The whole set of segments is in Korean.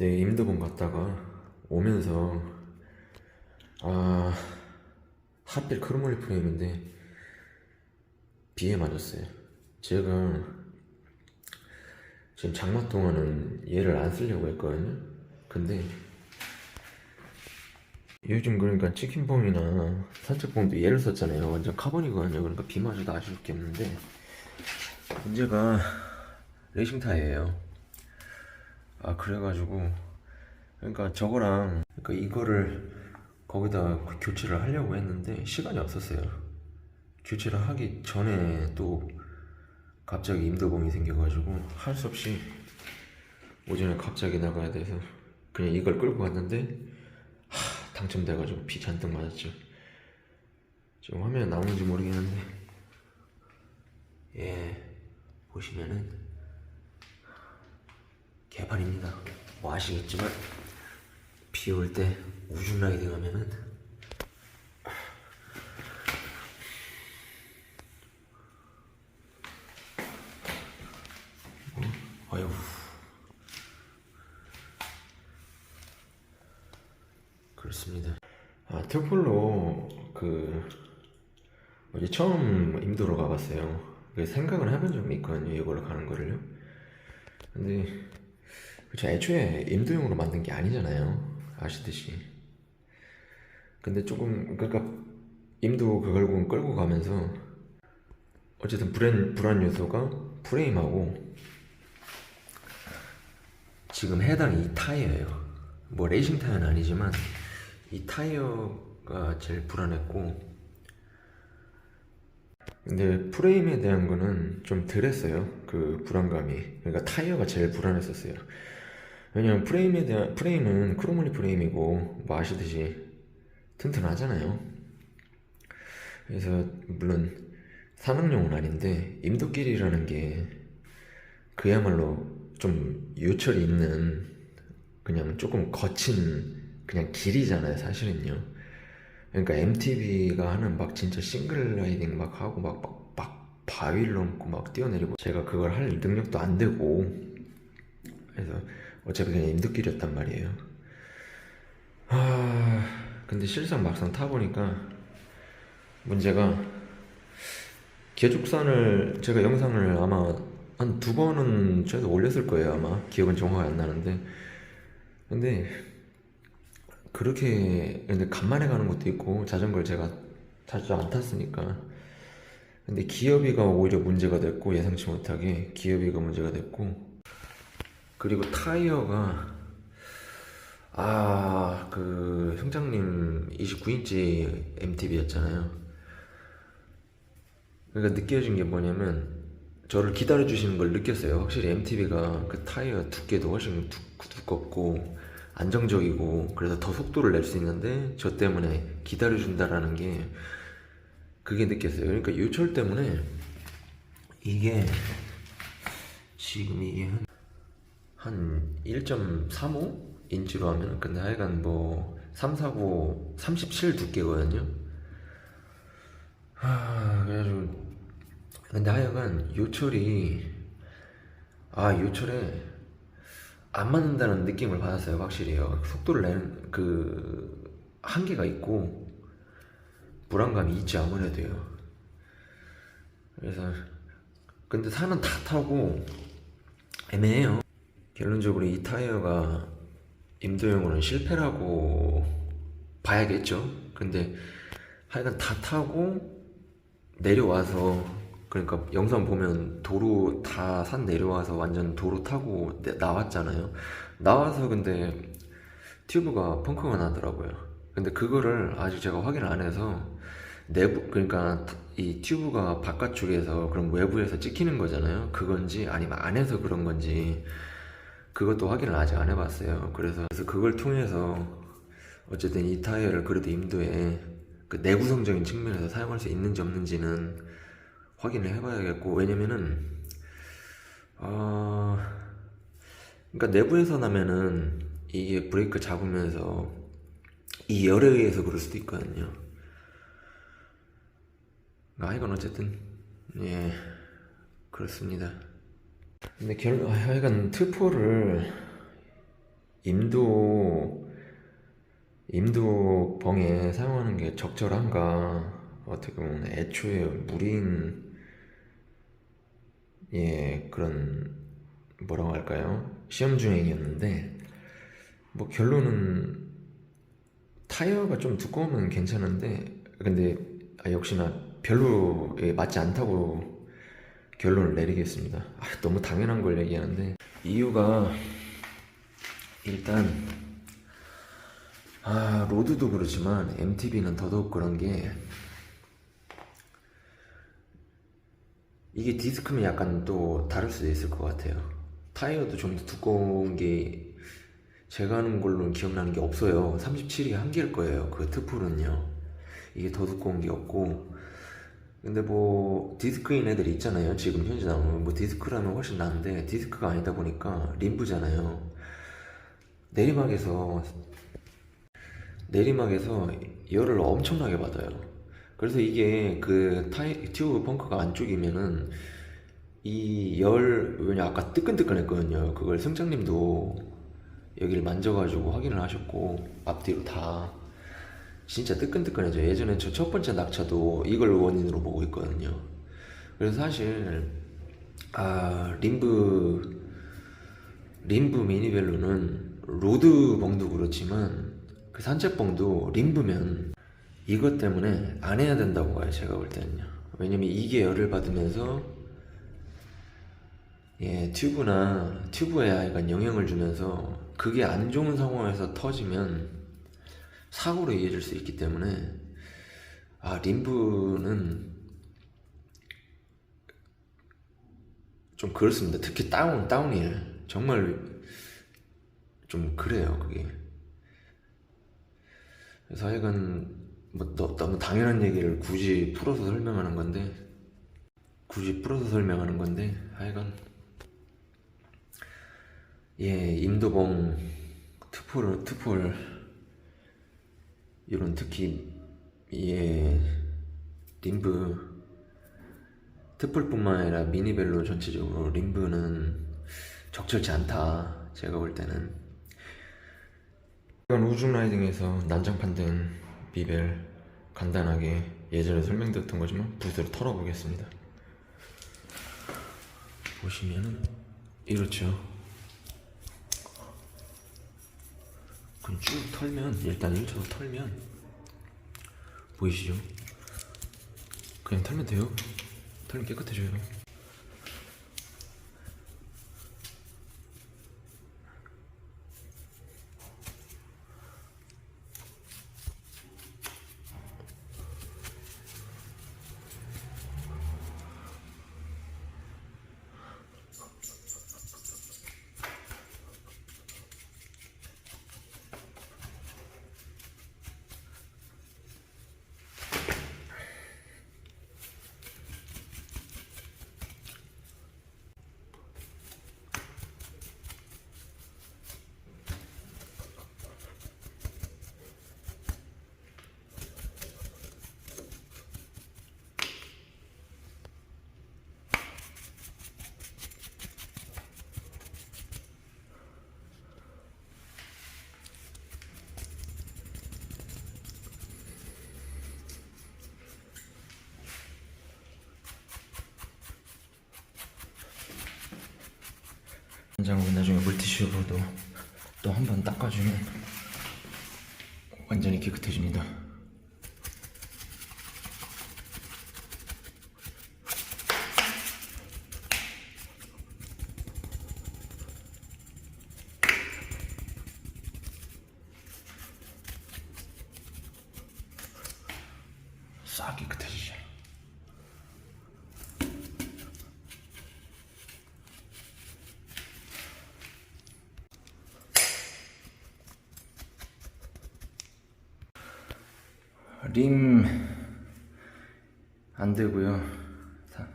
네, 임도봉 갔다가 오면서 아 하필 크로몰리 프레임인데 비에 맞았어요. 제가 지금 장마 동안은 얘를 안 쓰려고 했거든요. 근데 요즘 그러니까 치킨봉이나 산책봉도 얘를 썼잖아요. 완전 카본이거든요. 그러니까 비 맞아도 아쉬울 게 없는데 문제가 레이싱 타이어예요. 아 그래가지고 그러니까 저거랑 그러니까 이거를 거기다 교체를 하려고 했는데 시간이 없었어요. 교체를 하기 전에 또 갑자기 임도봉이 생겨가지고 할 수 없이 오전에 갑자기 나가야 돼서 그냥 이걸 끌고 갔는데 하, 당첨돼가지고 비 잔뜩 맞았죠. 지금 화면에 나오는지 모르겠는데 예 보시면은 개판입니다. 뭐 아시겠지만 비 올 때 우중 라이딩 하면은 어, 아유 그렇습니다. 아 트폴로 그 어제 처음 인도로 가봤어요. 그 생각은 해본 적이 있거든요. 이걸로 가는 거를요. 근데 그쵸 애초에 인도용으로 만든 게 아니잖아요. 아시듯이. 근데 조금 그러니까 임도 그걸 끌고 가면서 어쨌든 불안 불안 요소가 프레임하고 지금 해당 이 타이어예요. 뭐 레이싱 타이어는 아니지만 이 타이어가 제일 불안했고 근데 프레임에 대한 거는 좀 덜했어요. 그 불안감이. 그러니까 타이어가 제일 불안했었어요. 왜냐면 프레임에 대한 프레임은 크로몰리 프레임이고 뭐 아시듯이 튼튼하잖아요. 그래서 물론 산악용은 아닌데 임도길이라는 게 그야말로 좀 요철이 있는 그냥 조금 거친 그냥 길이잖아요, 사실은요. 그러니까 MTB가 하는 막 진짜 싱글 라이딩 막 하고 막, 막, 막 바위를 넘고 막 뛰어내리고 제가 그걸 할 능력도 안 되고 그래서 어차피 그냥 임도길이었단 말이에요. 아 근데 실상 막상 타보니까 문제가 계죽산을 제가 영상을 아마 한 두 번은 최소 올렸을 거예요 아마. 기억은 정확히 안 나는데. 근데 그렇게 근데 간만에 가는 것도 있고 자전거를 제가 자주 안 탔으니까. 근데 기어비가 오히려 문제가 됐고 예상치 못하게 기어비가 문제가 됐고 그리고 타이어가 아 그 형장님 29인치 MTB였잖아요 그러니까 느껴진 게 뭐냐면 저를 기다려 주시는 걸 느꼈어요 확실히 MTB가 그 타이어 두께도 훨씬 두, 두껍고 안정적이고 그래서 더 속도를 낼 수 있는데 저 때문에 기다려 준다라는 게 그게 느꼈어요. 그러니까 요철 때문에 이게 지금 이게 한, 한 1.35 인치로 하면 근데 하여간 뭐 349, 37 두께거든요. 하, 그래가지고 근데 하여간 요철이 아 요철에 안 맞는다는 느낌을 받았어요 확실히요 속도를 내는 그 한계가 있고 불안감이 있지 아무래도요 그래서 근데 산은 다 타고 애매해요 결론적으로 이 타이어가 임도용으로는 실패라고 봐야겠죠 근데 하여간 다 타고 내려와서 그러니까 영상 보면 도로 다 산 내려와서 완전 도로 타고 내- 나왔잖아요. 나와서 근데 튜브가 펑크가 나더라고요. 근데 그거를 아직 제가 확인을 안 해서 내부 그러니까 이 튜브가 바깥쪽에서 그럼 외부에서 찍히는 거잖아요. 그건지 아니면 안에서 그런 건지 그것도 확인을 아직 안 해봤어요. 그래서 그래서 그걸 통해서 어쨌든 이 타이어를 그래도 임도에 그 내구성적인 측면에서 사용할 수 있는지 없는지는 확인을 해봐야겠고 왜냐면은 어 그러니까 내부에서 나면은 이게 브레이크 잡으면서 이 열에 의해서 그럴 수도 있거든요. 아 이건 어쨌든 예 그렇습니다. 근데 결 아, 하여간 트포를 임도 임도 벙에 사용하는 게 적절한가? 어떻게 보면 애초에 무리인 예 그런 뭐라고 할까요? 시험 중행이었는데 뭐 결론은 타이어가 좀 두꺼우면 괜찮은데 근데 아, 역시나 별로 예, 맞지 않다고 결론을 내리겠습니다. 아, 너무 당연한 걸 얘기하는데 이유가 일단 아 로드도 그렇지만 MTB는 더더욱 그런 게 이게 디스크면 약간 또 다를 수도 있을 것 같아요. 타이어도 좀 더 두꺼운 게 제가 하는 걸로는 기억나는 게 없어요. 37이 한계일 거예요. 그 트풀은요. 이게 더 두꺼운 게 없고. 근데 뭐 디스크인 애들이 있잖아요. 지금 현재 나오는 뭐 디스크라면 훨씬 나은데 디스크가 아니다 보니까 림프잖아요. 내리막에서 내리막에서 열을 엄청나게 받아요. 그래서 이게 그 타이 튜브 펑크가 안쪽이면은 이 열 왜냐 아까 뜨끈뜨끈했거든요. 그걸 승장님도 여기를 만져가지고 확인을 하셨고 앞뒤로 다 진짜 뜨끈뜨끈해져. 예전에 저 첫 번째 낙차도 이걸 원인으로 보고 있거든요. 그래서 사실 아 림브 림브 미니벨로는 로드 벙도 그렇지만 그 산책 벙도 림브면 이것 때문에 안 해야 된다고 봐요. 제가 볼 때는요. 왜냐면 이게 열을 받으면서 예, 튜브나 튜브에 약간 영향을 주면서 그게 안 좋은 상황에서 터지면 사고로 이어질 수 있기 때문에 아 림브는 좀 그렇습니다. 특히 다운 다운힐 정말 좀 그래요 그게. 그래서 하여간 뭐 너, 너무 당연한 얘기를 굳이 풀어서 설명하는 건데 굳이 풀어서 설명하는 건데 하여간 예, 임도봉, 트폴, 트폴, 이런 특히, 예, 림브, 트폴뿐만 아니라 미니벨로 전체적으로 림브는 적절치 않다. 제가 볼 때는. 이건 우중 라이딩에서 난장판 된 비벨 간단하게 예전에 설명드렸던 거지만 붓으로 털어보겠습니다. 보시면은 이렇죠. 그럼 쭉 털면 일단 1차로 털면. 보이시죠? 그냥 털면 돼요. 털면 깨끗해져요 장은 나중에 물티슈로도 또 한 번 닦아주면 완전히 깨끗해집니다. 싹 깨끗해지죠. 림 안 되고요. 사-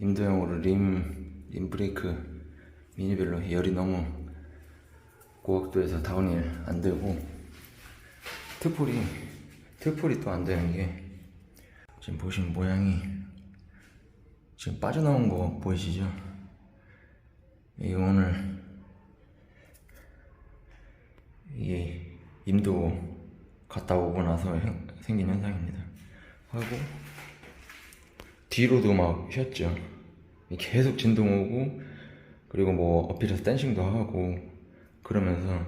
임도형으로 림, 림 브레이크 미니벨로 열이 너무 고각도에서 다운힐 안 되고 트폴이 트폴이 또 안 되는 게 지금 보시면 모양이 지금 빠져나온 거 보이시죠? 이거 오늘 이게 임도 갔다 오고 나서 현- 생긴 현상입니다. 하고 뒤로도 막 휘었죠. 계속 진동 오고 그리고 뭐 어필해서 댄싱도 하고 그러면서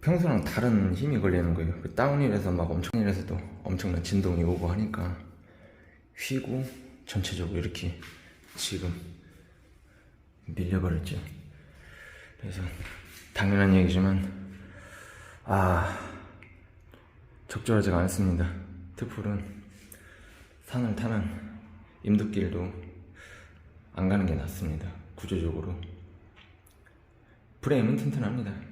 평소랑 다른 힘이 걸리는 거예요. 그 다운힐에서 막 엄청 일에서도 엄청난 진동이 오고 하니까 휘고 전체적으로 이렇게 지금 밀려버렸죠. 그래서 당연한 얘기지만 아 적절하지가 않습니다. 트풀은 산을 타는 임도길도 안 가는 게 낫습니다. 구조적으로 프레임은 튼튼합니다.